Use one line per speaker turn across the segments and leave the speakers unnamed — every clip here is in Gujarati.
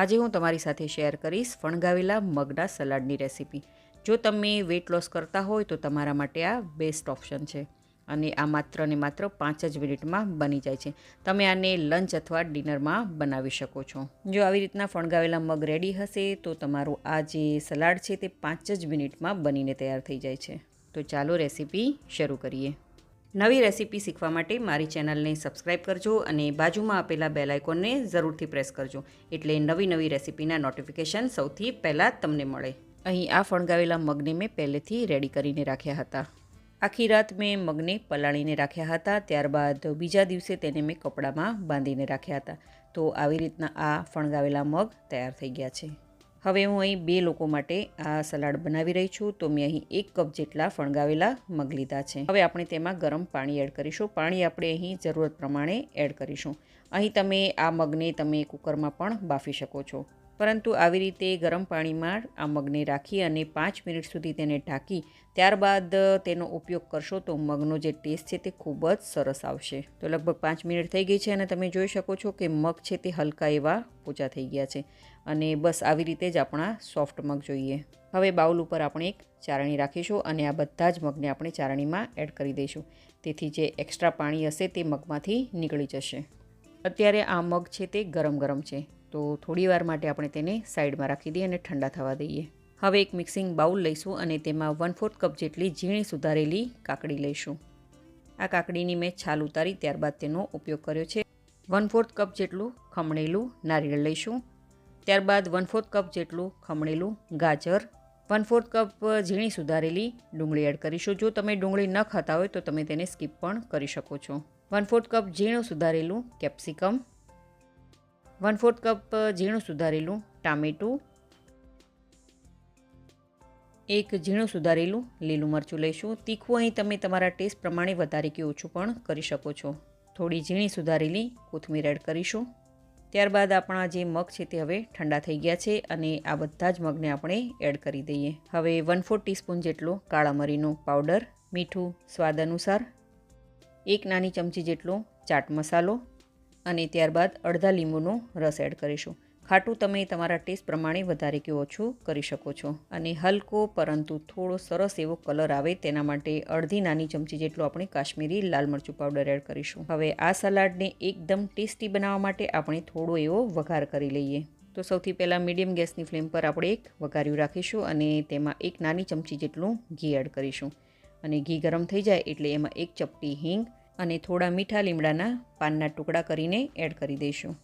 આજે હું તમારી સાથે શેર કરીશ ફણગાવેલા મગના સલાડની રેસીપી. જો તમે વેટ લોસ કરતા હોય તો તમારા માટે આ બેસ્ટ ઓપ્શન છે. અને આ માત્ર ને માત્ર પાંચ જ મિનિટમાં બની જાય છે. તમે આને લંચ અથવા ડિનરમાં બનાવી શકો છો. જો આવી રીતના ફણગાવેલા મગ રેડી હશે તો તમારું આ જે સલાડ છે તે પાંચ જ મિનિટમાં બનીને તૈયાર થઈ જાય છે. તો ચાલો રેસીપી શરૂ કરીએ. નવી રેસીપી શીખવા માટે મારી ચેનલને સબસ્ક્રાઇબ કરજો અને બાજુમાં આપેલા બેલ આઇકોનને જરૂરથી પ્રેસ કરજો. એટલે નવી નવી રેસીપીના નોટિફિકેશન સૌથી પહેલાં તમને મળે. અહીં આ ફણગાવેલા મગને મેં પહેલેથી રેડી કરીને રાખ્યા હતા. આખી રાત મેં મગને પલાળીને રાખ્યા હતા, ત્યારબાદ બીજા દિવસે તેને મેં કપડામાં બાંધીને રાખ્યા હતા. તો આવી રીતના આ ફણગાવેલા મગ તૈયાર થઈ ગયા છે. હવે હું અહીં બે લોકો માટે આ સલાડ બનાવી રહી છું, તો મેં અહીં એક કપ જેટલા ફણગાવેલા મગ લીધા છે. હવે આપણે તેમાં ગરમ પાણી એડ કરીશું. પાણી આપણે અહીં જરૂરત પ્રમાણે એડ કરીશું. અહીં તમે આ મગને તમે કુકરમાં પણ બાફી શકો છો. પરંતુ આવી રીતે ગરમ પાણીમાં આ મગને રાખી અને પાંચ મિનિટ સુધી તેને ઢાંકી, ત્યારબાદ તેનો ઉપયોગ કરશો તો મગનો જે ટેસ્ટ છે તે ખૂબ જ સરસ આવશે. તો લગભગ પાંચ મિનિટ થઈ ગઈ છે અને તમે જોઈ શકો છો કે મગ છે તે હલકા એવા પોચા થઈ ગયા છે અને બસ આવી રીતે જ આપણા સોફ્ટ મગ જોઈએ. હવે બાઉલ ઉપર આપણે એક ચારણી રાખીશું અને આ બધા જ મગને આપણે ચારણીમાં એડ કરી દઈશું. તેથી જે એક્સ્ટ્રા પાણી હશે તે મગમાંથી નીકળી જશે. અત્યારે આ મગ છે તે ગરમ ગરમ છે. તો થોડી વાર માટે આપણે તેને સાઈડમાં રાખી દઈએ અને ઠંડા થવા દઈએ. હવે એક મિક્સિંગ બાઉલ લઈશું અને તેમાં વન ફોર્થ કપ જેટલી ઝીણી સુધારેલી કાકડી લઈશું. આ કાકડીની મેં છાલ ઉતારી ત્યારબાદ તેનો ઉપયોગ કર્યો છે. વન ફોર્થ કપ જેટલું ખમણેલું નારિયેળ લઈશું. ત્યારબાદ વન ફોર્થ કપ જેટલું ખમણેલું ગાજર. વન ફોર્થ કપ ઝીણી સુધારેલી ડુંગળી એડ કરીશું. જો તમે ડુંગળી ન ખાતા હોય તો તમે તેને સ્કીપ પણ કરી શકો છો. વન ફોર્થ કપ ઝીણું સુધારેલું કેપ્સિકમ. વન ફોર્થ કપ ઝીણું સુધારેલું, ટામેટું. એક ઝીણું સુધારેલું, લીલું મરચું લઈશું. તીખું અહીં તમે તમારા ટેસ્ટ પ્રમાણે વધારે કે ઓછું પણ કરી શકો છો. થોડી ઝીણી સુધારેલી કોથમીર એડ કરીશું. ત્યારબાદ આપણા જે મગ છે તે હવે ઠંડા થઈ ગયા છે અને આ બધા જ મગને આપણે એડ કરી દઈએ. હવે વન ફોર ટીસ્પૂન જેટલો કાળા મરીનો પાવડર મીઠું સ્વાદ અનુસાર. એક નાની ચમચી જેટલો ચાટ મસાલો. અને ત્યારબાદ અડધા લીંબુનો રસ એડ કરીશું. ખાટું તમે તમારા ટેસ્ટ પ્રમાણે વધારે કે ઓછું કરી શકો છો. અને હલકો પરંતુ થોડો સરસ એવો કલર આવે તેના માટે અડધી નાની ચમચી જેટલો આપણે કાશ્મીરી લાલ મરચું પાવડર એડ કરીશું. હવે આ સલાડને એકદમ ટેસ્ટી બનાવવા માટે આપણે થોડો એવો વઘાર કરી લઈએ. તો સૌથી પહેલાં મીડિયમ ગેસની ફ્લેમ પર આપણે એક વઘાર્યું રાખીશું અને તેમાં એક નાની ચમચી જેટલું ઘી એડ કરીશું. અને ઘી ગરમ થઈ જાય એટલે એમાં એક ચપટી હિંગ અને થોડા મીઠા લીમડાના પાનના ટુકડા કરીને એડ કરી દઈશું.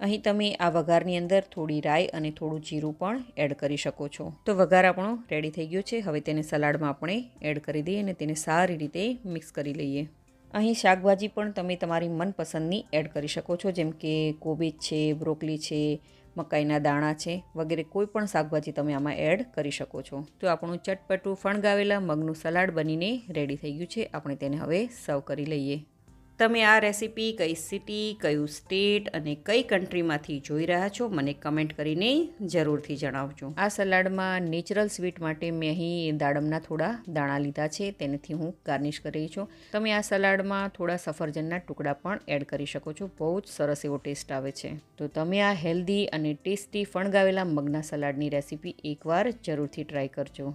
અહીં તમે આ વઘારની અંદર થોડી રાઈ અને થોડું જીરું પણ એડ કરી શકો છો. તો વઘાર આપણો રેડી થઈ ગયો છે. હવે તેને સલાડમાં આપણે એડ કરી દઈએ અને તેને સારી રીતે મિક્સ કરી લઈએ. અહીં શાકભાજી પણ તમે તમારી મનપસંદની એડ કરી શકો છો. જેમ કે કોબીજ છે, બ્રોકલી છે મકાઈના દાણા છે, વગેરે કોઈ પણ શાકભાજી તમે આમાં એડ કરી શકો છો. તો આપણું ચટપટું ફણગાવેલા મગનું સલાડ બનીને રેડી થઈ ગયું છે. આપણે તેને હવે સર્વ કરી લઈએ. તમે આ રેસીપી કઈ સિટી કયું સ્ટેટ અને કઈ કન્ટ્રીમાંથી જોઈ રહ્યા છો, મને કમેન્ટ કરીને જરૂરથી જણાવજો. આ સલાડમાં નેચરલ સ્વીટ માટે મેં અહીં દાડમના થોડા દાણા લીધા છે, તેનાથી હું ગાર્નિશ કરી છું. તમે આ સલાડમાં થોડા સફરજનના ટુકડા પણ એડ કરી શકો છો, બહુ જ સરસ એવો ટેસ્ટ આવે છે. તો તમે આ હેલ્ધી અને ટેસ્ટી ફણગાવેલા મગના સલાડની રેસીપી એકવાર જરૂરથી ટ્રાય કરજો.